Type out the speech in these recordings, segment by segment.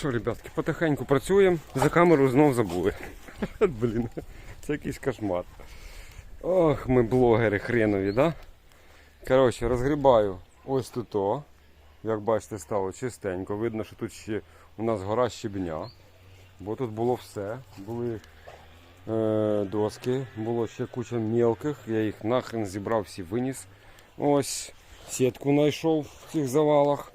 Що, ребятки, потихеньку працюємо, за камеру знов забули. Блін, це якийсь кошмар. Ох, ми блогери хренові, да? Коротше, розгрібаю ось тут. о. Як бачите, стало чистенько. Видно, що тут ще у нас гора щебня. Бо тут було все. Були е, доски, було ще куча мелких. Я їх нахрен зібрав, всі виніс. Ось сітку знайшов в цих завалах.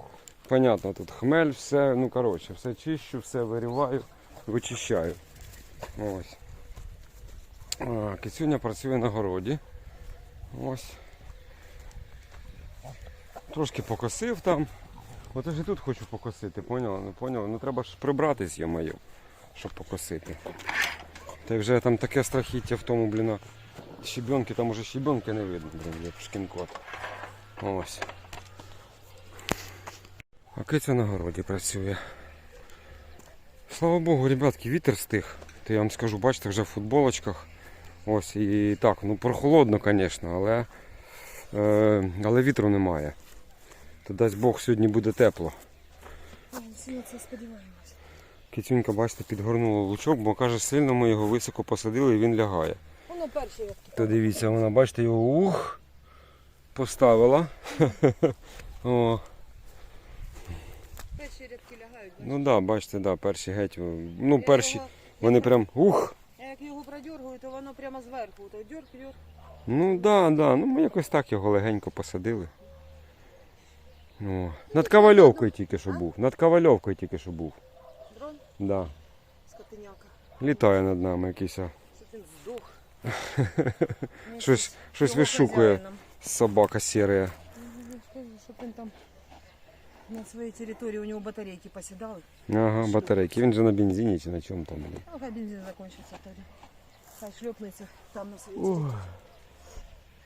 Понятно, тут хмель, все, ну коротше, все чищу, все виріваю, вичищаю. Ось. Кицюня працює на городі. Ось. Трошки покосив там. От ж і тут хочу покосити, поняла? Ну поняла? Ну треба ж прибратись, я маю, щоб покосити. Та вже там таке страхіття в тому, блін, щебенки, там уже щебенки не видно, блін, як шкінкот. Ось. А Киця на городі працює. Слава Богу, ребятки, вітер стих. То я вам скажу, бачите, вже в футболочках. Ось і так, ну прохолодно, звісно, але, е, але вітру немає. То дасть Бог сьогодні буде тепло. Кицюнька, бачите, підгорнула лучок, бо каже, сильно ми його високо посадили і він лягає. Воно перші як То дивіться, вона, бачите, його ух, поставила. О, перші рядки лягають. ну так, да, бачите, да, перші геть. Ну, перші, вони прям ух. Я як його продергую, то воно прямо зверху. То дьорг, дьорг. Ну да, да. Ну ми якось так його легенько посадили. О. Над Ковальовкою тільки що був. Над Ковальовкою тільки що був. Дрон, Да. скотиняка. Літає над нами якийсь а, Щоб він здох. щось, щось Його вишукує хазяїном. собака сіра. Ну, Щоб він там на своїй території у нього батарейки посідали. Ага, батарейки. Він же на бензині чи на чому там. блін. Ну, хай бензин закінчиться тоді. Хай шльопнеться там на своїй території.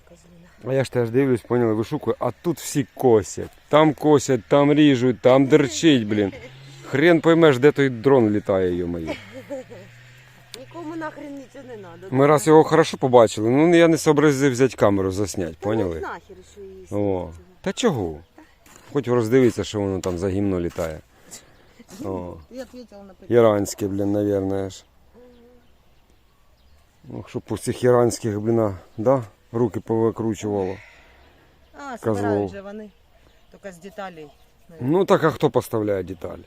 Козлина. А я ж теж дивлюсь, поняли, вишукую, а тут всі косять. Там косять, там ріжуть, там дерчить, блін. Хрен поймеш, де той дрон літає, йо-моє. Нікому нахрен нічого не треба. Ми раз його хорошо побачили, ну я не сообразив взяти камеру засняти, поняли? Нахер що її О, та чого? Хоч роздивитися, що воно там за гімно літає. О, іранське, блін, наверное ж. Ох, щоб у цих іранських, блін, да? руки повикручувало. А, збирають же вони. Тільки з деталей. Ну так а хто поставляє деталі?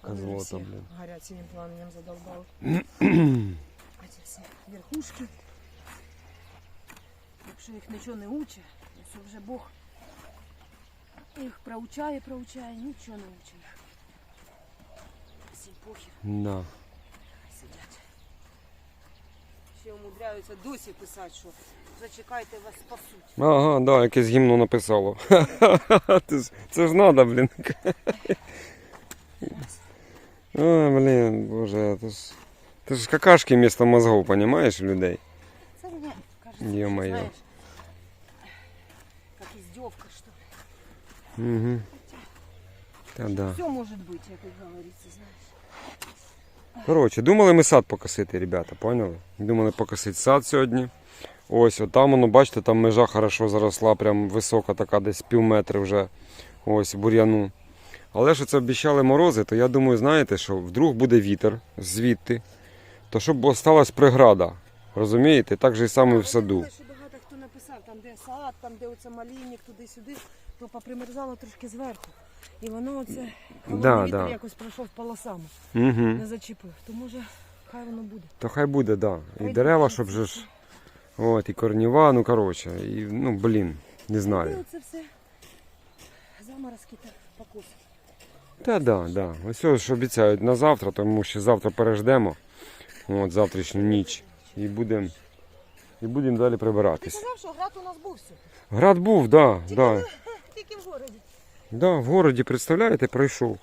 Козлота, блін. Горять синим пламенем задолбали. ці всі верхушки. Якщо їх нічого не учить, якщо вже Бог їх проучає, проучає, нічого не учить їх. Всі похер Да. сидять. Ще умудряються досі писати, що зачекайте, вас спасуть. Ага, да, якесь гімно написало. Це ж, це ж надо, блін. А, блін, боже, це ж, це ж какашки вместо мозгов, понимаешь, людей? Це мені кажеться, Ё-моё. знаєш, Угу. Та да. Все может быть, як і говориться, знаєш. Коротше, думали ми сад покосити, ребята, поняли? Думали покосити сад сьогодні. Ось, отам воно, бачите, там межа хорошо заросла, прям висока така, десь пів метри вже. Ось, бур'яну. Але що це обіцяли морози, то я думаю, знаєте, що вдруг буде вітер звідти, то щоб осталась преграда. Розумієте? Так же і саме в саду. Багато хто написав, там де сад, там де оце малінник, туди-сюди, то попримерзало трошки зверху. І воно оце Да, вітер да. якось пройшов полосами, Угу. не зачепив. То може хай воно буде. То хай буде, так. Да. І дерева, щоб же ж. От, і корніва, ну коротше, і, ну блін, не знаю. оце все заморозки так покосить. Та да, да. Ось ось ж обіцяють на завтра, тому що завтра переждемо. От завтрашню ніч. І будемо і будемо далі Ти прибиратись. казав, що град у нас був все. Град був, да, да. Тільки в городі. Да, в городі, представляєте, пройшов.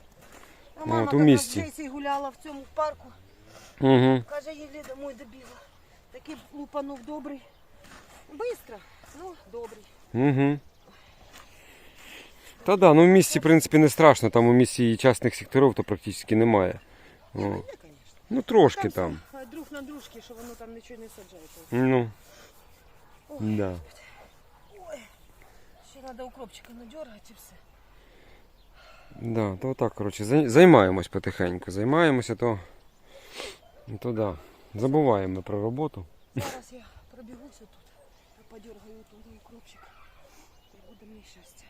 А мама От, у така місті. Джейсі гуляла в цьому парку. Угу. Каже, їлі домой добігла. Такий лупанув добрий. Бистро, ну добрий. Угу. Та да, ну в місті, в принципі, не страшно, там у місті і частних секторів то практично немає. О. Звісно. Ну трошки там. е, Друг на дружки, що воно там нічого не саджається. Ну. Ой. Да. Ще треба укропчика надергати і все. Да, то так, коротше, займаємось потихеньку. Займаємося, то, то да. Забуваємо про роботу. Зараз я пробігуся тут, подергаю туди укропчик. І буде мені щастя.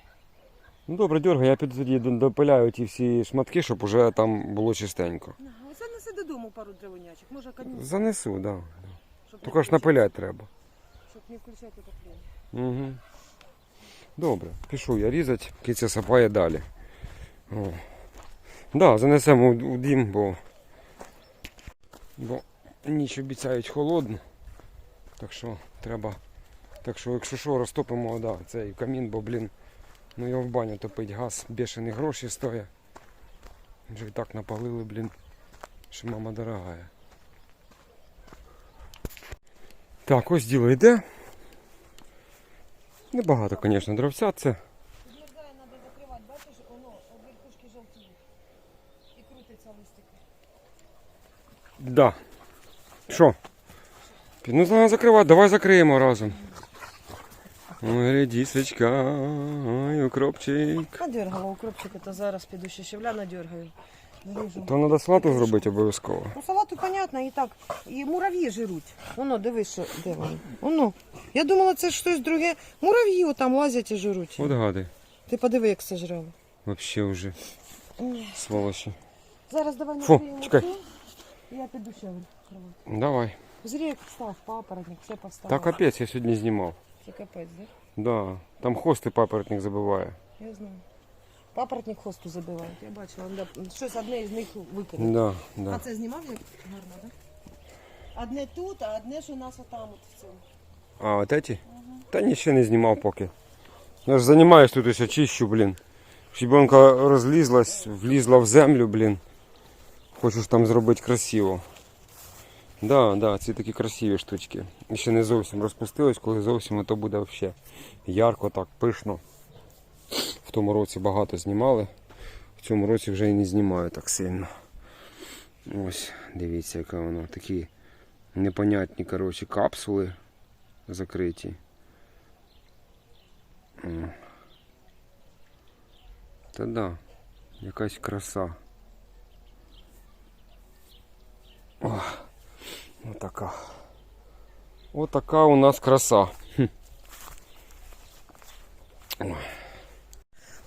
Ну добре, дергай, я піду тоді допиляю ті всі шматки, щоб уже там було чистенько. Оце неси додому пару древонячок. Може камінь, Занесу, так. Да. Тільки ж напиляти треба. Щоб не включати отоплення. Угу. Добре, пішов я різати, киця сапає далі. О. Да, занесемо у, дім, бо, бо ніч обіцяють холодно. Так що треба. Так що, якщо що, розтопимо да, цей камін, бо, блін, ну його в баню топить газ, бешені гроші стоять. Вже і так напалили, блін, що мама дорогая. Так, ось діло йде. Небагато, звісно, дровця це. Підмерзає, треба закривати. Бачиш, воно верхушки жовтіє. І крутиться листики. Да. Що? Ну, треба закривати, давай закриємо разом. Ой, редісочка, ой, укропчик. Надергала укропчика, то зараз піду ще щавля надергаю. Наріжу. То треба салату зробити обов'язково. Ну, салату, понятно, і так. І мурав'ї жируть. Воно, дивись, що де вони. Воно. Я думала, це щось друге. Мурав'ї отам лазять і жируть. От гади. Ти подиви, як це жрало. Вообще вже Ні. сволочі. Зараз давай Фу, накриємо чекай. цю, Я піду ще кровати. Давай. Зрік став, папоротник, все Та поставив. капець я сьогодні знімав. Це капець, да? Да. Там хвости папоротник забиває. Я знаю. Папоротник хосту забивають. Я бачила, он, да, щось одне із них викинуло. Да, А да. це знімав як гарно, так? Одне тут, а одне ж у нас отам от в цьому. А, от эти? Та ні, ще не знімав поки. Я ж займаюсь тут ось очищу, блін. Щебенка розлізлась, влізла в землю, блін. Хочу ж там зробити красиво. Да, да, ці такі красиві штучки. І ще не зовсім розпустилось, коли зовсім то буде взагалі ярко, так, пишно. В тому році багато знімали. В цьому році вже і не знімаю так сильно. Ось, дивіться, яке воно. Такі непонятні, коротше, капсули закриті. Та да, якась краса. О, отака. Отака у нас краса. Хм.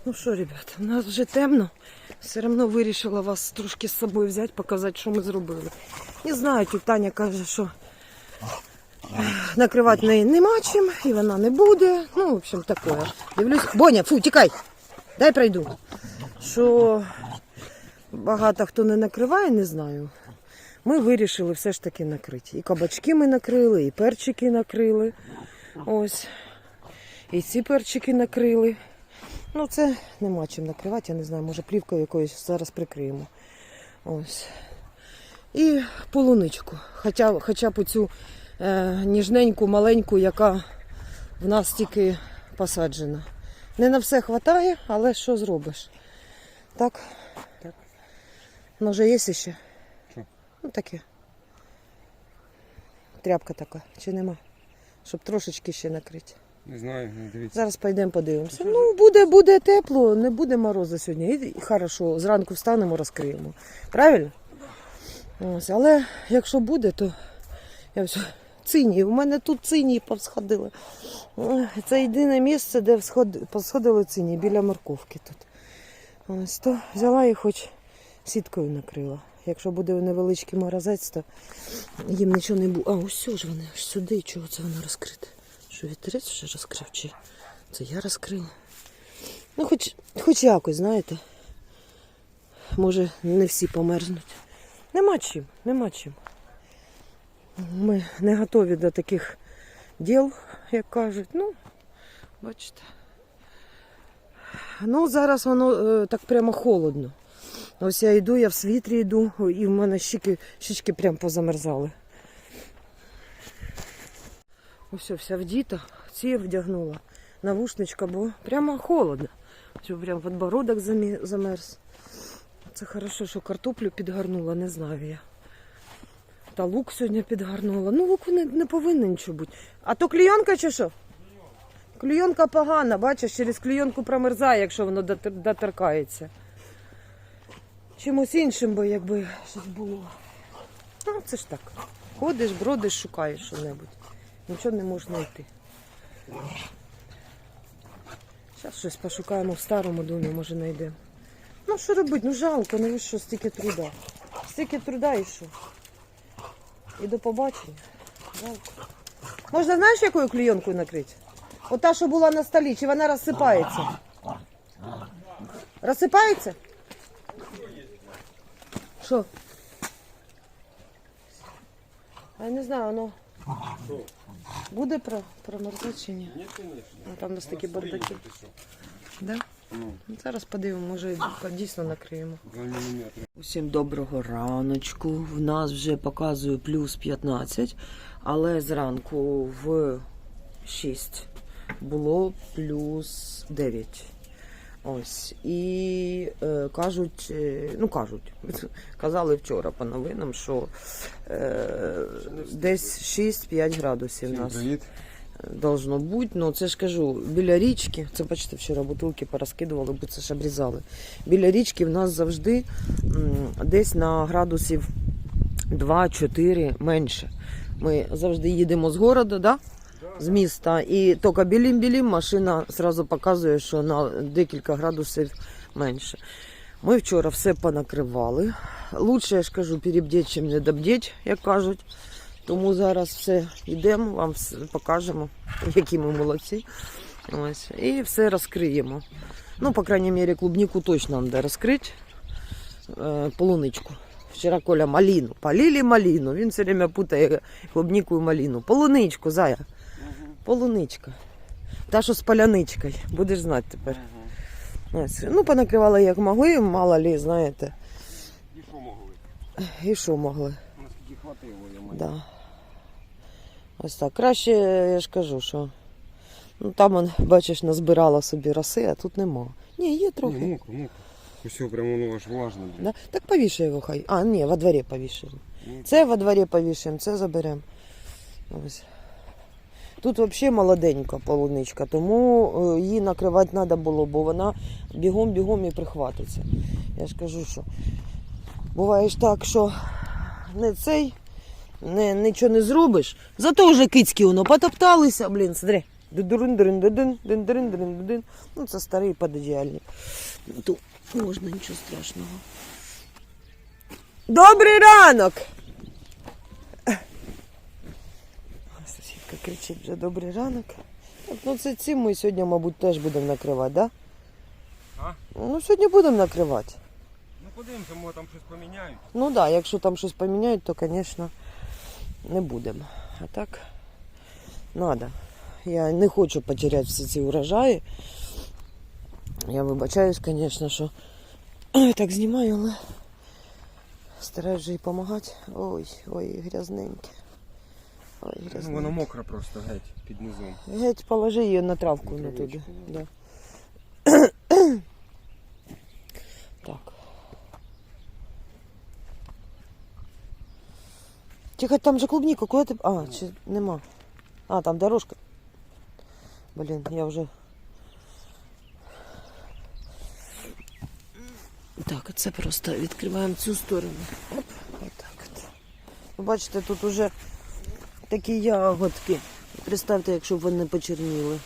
Ну що, ребята, у нас вже темно. Все одно вирішила вас трошки з собою взяти, показати, що ми зробили. Не знаю, Таня каже, що накривати неї нема чим, і вона не буде. Ну, в общем, таке. Дивлюсь. Боня, фу, тікай! Дай пройду. Що багато хто не накриває, не знаю. Ми вирішили все ж таки накрити. І кабачки ми накрили, і перчики накрили. Ось. І ці перчики накрили. Ну, це нема чим накривати, я не знаю, може плівкою якоюсь зараз прикриємо. Ось. І полуничку. Хоча, хоча б цю е, ніжненьку, маленьку, яка в нас тільки посаджена. Не на все вистачає, але що зробиш? Так? Так. Ну, вже є ще? Що? Ну, таке. Тряпка така, чи нема? Щоб трошечки ще накрити. Не знаю, не дивіться. Зараз пойдемо подивимося. Ну, буде, буде тепло, не буде морозу сьогодні. І, хорошо, зранку встанемо, розкриємо. Правильно? Ось, але якщо буде, то я все. Цині, у мене тут цині повсходили. Це єдине місце, де посходили цині, біля морковки тут. Ось, то взяла і хоч сіткою накрила. Якщо буде невеличкий морозець, то їм нічого не буде. А, ось ж вони аж сюди, чого це воно розкрите? Що вітерець вже розкрив? Чи це я розкрила? Ну, хоч, хоч якось, знаєте. Може, не всі померзнуть. Нема чим, нема чим. Ми не готові до таких діл, як кажуть. Ну, бачите. Ну, зараз воно е, так прямо холодно. Ось я йду, я в світрі йду, і в мене щіки, щічки прям позамерзали. Ось вся вдіта, ці вдягнула навушничка, бо прямо холодно. Що прям подбородок замерз. Це хорошо, що картоплю підгарнула, не знаю я. Та лук сьогодні підгарнула. Ну, лук не, не повинен нічого бути. А то клійонка чи що? Клійонка погана, бачиш, через клійонку промерзає, якщо воно доторкається. чимось іншим, бо якби щось було. Ну, це ж так. Ходиш, бродиш, шукаєш що-небудь. Нічого не можеш знайти. Зараз щось пошукаємо в старому домі, може знайдемо. Ну що робити? Ну жалко, ну що, стільки труда. Стільки труда і що? І до побачення. Жалко. Можна знаєш, якою клейонкою накрити? Ота, що була на столі, чи вона розсипається? Розсипається? Що? Я не знаю, воно буде про, промерзати чи ні? Ні, звісно. Там у нас такі бардаки. Да? Ну, Ну, зараз подивимо, може дійсно накриємо. Усім доброго раночку. В нас вже показує плюс 15, але зранку в 6 було плюс 9. Ось. І е, кажуть, е, ну кажуть, казали вчора по новинам, що е, десь 6-5 градусів у нас привіт. должно бути. Ну це ж кажу, біля річки, це бачите, вчора бутилки порозкидували, бо це ж обрізали. Біля річки в нас завжди м, десь на градусів 2-4 менше. Ми завжди їдемо з города, да? З міста, і тільки білім-білім машина зразу показує, що на декілька градусів менше. Ми вчора все понакривали. Лучше, я ж кажу, перебдіть, чим не добдіть, як кажуть. Тому зараз все йдемо, вам все покажемо, які ми молодці. Ось. І все розкриємо. Ну, по крайней мере, клубнику точно треба розкрити. Е, полуничку. Вчора Коля малину. Полили малину. Він все время путає клубнику і малину. Полуничку, зая. Полуничка. Та, що з поляничкою. Будеш знати тепер. Ось. Ну, понакривала як могли, мало лі, знаєте. І що могли? І що могли. Наскільки хватило, я маю. Да. Ось так. Краще, я ж кажу, що ну, там, он, бачиш, назбирала собі роси, а тут нема. Ні, є трохи. Ні, мокро, мокро. Ось прямо воно аж влажне. Да? Так повішай його хай. А, ні, во дворі повішаємо. Це во дворі повішаємо, це заберемо. Ось. Тут взагалі молоденька полуничка, тому е, її накривати треба було, бо вона бігом-бігом і прихватиться. Я ж кажу, що буває ж так, що не цей, не, нічого не зробиш. Зато вже кицьки воно потопталися, блін, смотри. Ну, це старий пододіяльник. Тут можна нічого страшного. Добрий ранок! Кричить вже добрий ранок. Так, ну це ці ми сьогодні, мабуть, теж будемо накривати, так? Да? А? Ну, сьогодні будемо накривати. Ну подивимося, може там щось поміняють. Ну так, да, якщо там щось поміняють, то, звісно, не будемо. А так, треба. Я не хочу потеряти всі ці урожаї. Я вибачаюсь, звісно, що так знімаю, але стараюсь вже і допомагати. Ой, ой, грязненьке. Ну, воно мокре просто геть під низом. Геть положи її на травку На на туди. Да. так. Тихо, там же клубника, куди ти. А, чи нема. А, там дорожка. Блін, я вже. Так, це просто відкриваємо цю сторону. Оп, отак от. Ви бачите, тут уже такі ягодки. Представте, якщо б вони почерніли.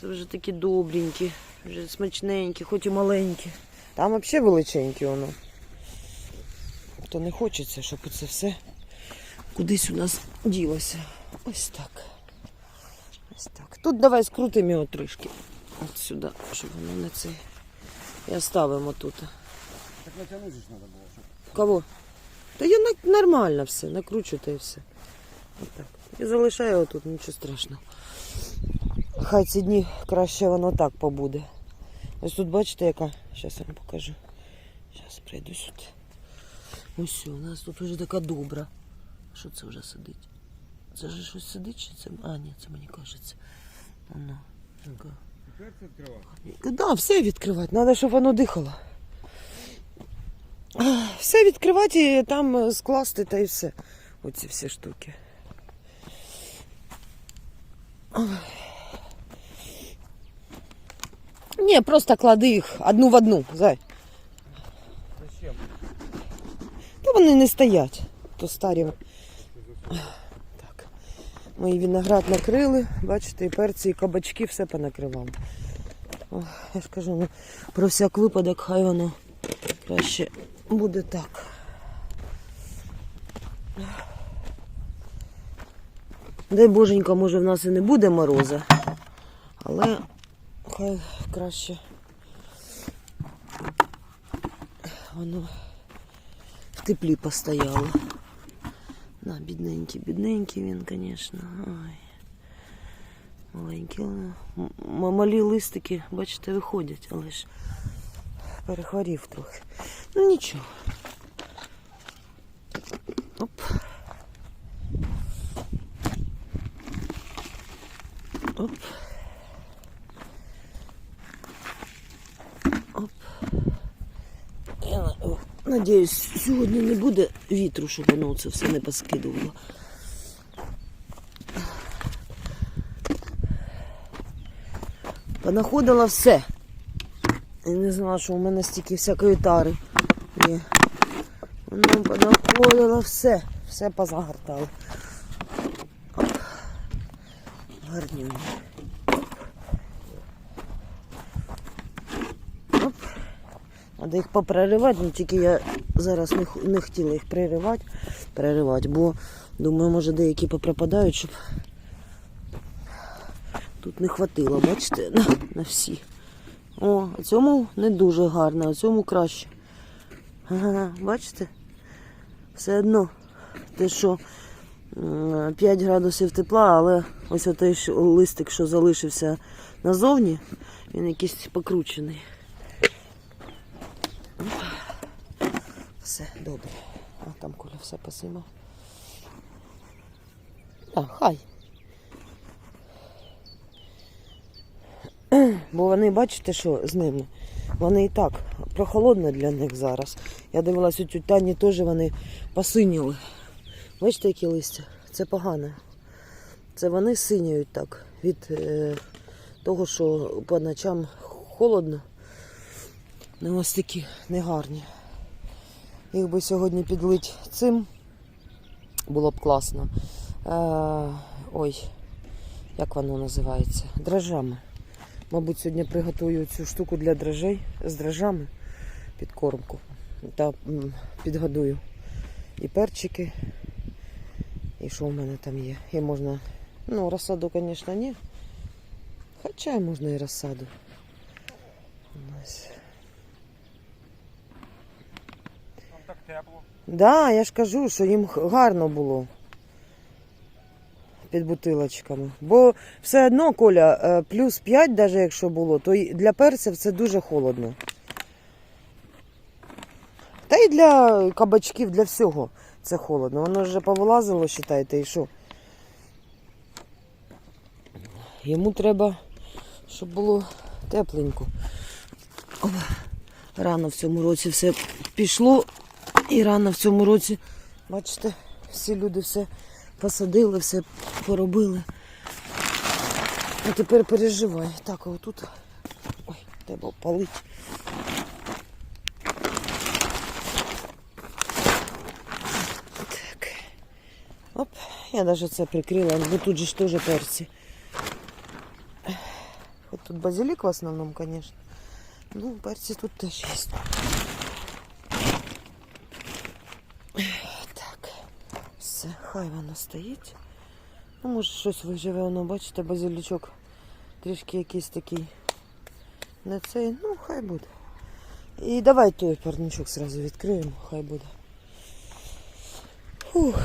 Це вже такі добренькі, вже смачненькі, хоч і маленькі. Там взагалі величенькі воно. То не хочеться, щоб це все кудись у нас ділося. Ось так. Ось так. Тут давай скрутимо його трішки. От сюди, щоб воно не це. І оставимо тут. Так натягнути ж треба було, щоб. Кого? Та я нормально все, накручу та і все. Отак. І залишаю його тут, нічого страшного. Хай ці дні краще воно так побуде. Ось тут бачите, яка. Зараз я вам покажу. Зараз прийду сюди. Ось у нас тут вже така добра. Що це вже сидить? Це ж щось сидить чи це. А, ні, це мені кажеться. Воно. Відкривати. Да, все відкривати. Треба, щоб воно дихало. Все відкривати і там скласти та і все. Оці всі штуки. Ні, просто клади їх одну в одну, зай. Зачем? Та вони не стоять. То старі. Так. І виноград накрили, бачите, і перці, і кабачки, все понакривали. Ох, я ж кажу, ну, про всяк випадок, хай воно краще буде так. Дай боженька, може в нас і не буде мороза, але хай краще воно в теплі постояло. На, бідненький, бідненький він, звісно. Ай. Маленький. але м- м- Малі листики, бачите, виходять, але ж перехворів трохи. Ну нічого. Оп. Оп. Я на- надіюсь, сьогодні не буде вітру, щоб воно це все не поскидувало. Понаходила все. І не знала, що у мене стільки всякої тари є. Ну, понаходила все. Все позагортала. Оп. Гарні. вони. Оп. Треба їх попроривати, ну тільки я зараз не, не хотіла їх приривати, переривати, бо думаю, може деякі попропадають, щоб тут не хватило, бачите, на, на всі. О, цьому не дуже гарно, а цьому краще. Ага, бачите? Все одно те, що 5 градусів тепла, але ось що- листик, що залишився назовні, він якийсь покручений. Все добре. А там Коля все посимав. Так, хай. Бо вони, бачите, що з ними? Вони і так прохолодно для них зараз. Я дивилась у Тані теж вони посиніли. Бачите, які листя? Це погано. Це вони синіють так від е, того, що по ночам холодно. Ну, ось такі негарні. Їх би сьогодні підлить цим, було б класно. Е, ой, як воно називається? Дрожжами. Мабуть, сьогодні приготую цю штуку для дрожжей з дрожжами під кормку. Та м, підгодую і перчики. Що в мене там є? І можна. Ну, розсаду, звісно, ні. Хоча можна і розсаду. Ось. Там так тепло. Да, я ж кажу, що їм гарно було під бутилочками. Бо все одно, Коля, е, плюс 5, навіть якщо було, то для перців це дуже холодно. Та й для кабачків, для всього це холодно. Воно вже повилазило, вважайте, і що? Йому треба, щоб було тепленько. Рано в цьому році все пішло. І рано в цьому році, бачите, всі люди все посадили, все поробили. А тепер переживай. Так, а отут. Ой, треба опалити. Так. Оп, я навіть це прикрила, бо тут же ж теж перці. Хоч тут базилік в основному, звісно. Ну, перці тут теж є. Так, все, хай воно стоїть. Ну, може щось виживе, воно, бачите, базилічок трішки якийсь такий. Не цей, ну хай буде. І давай той парничок зразу відкриємо, хай буде. Фух.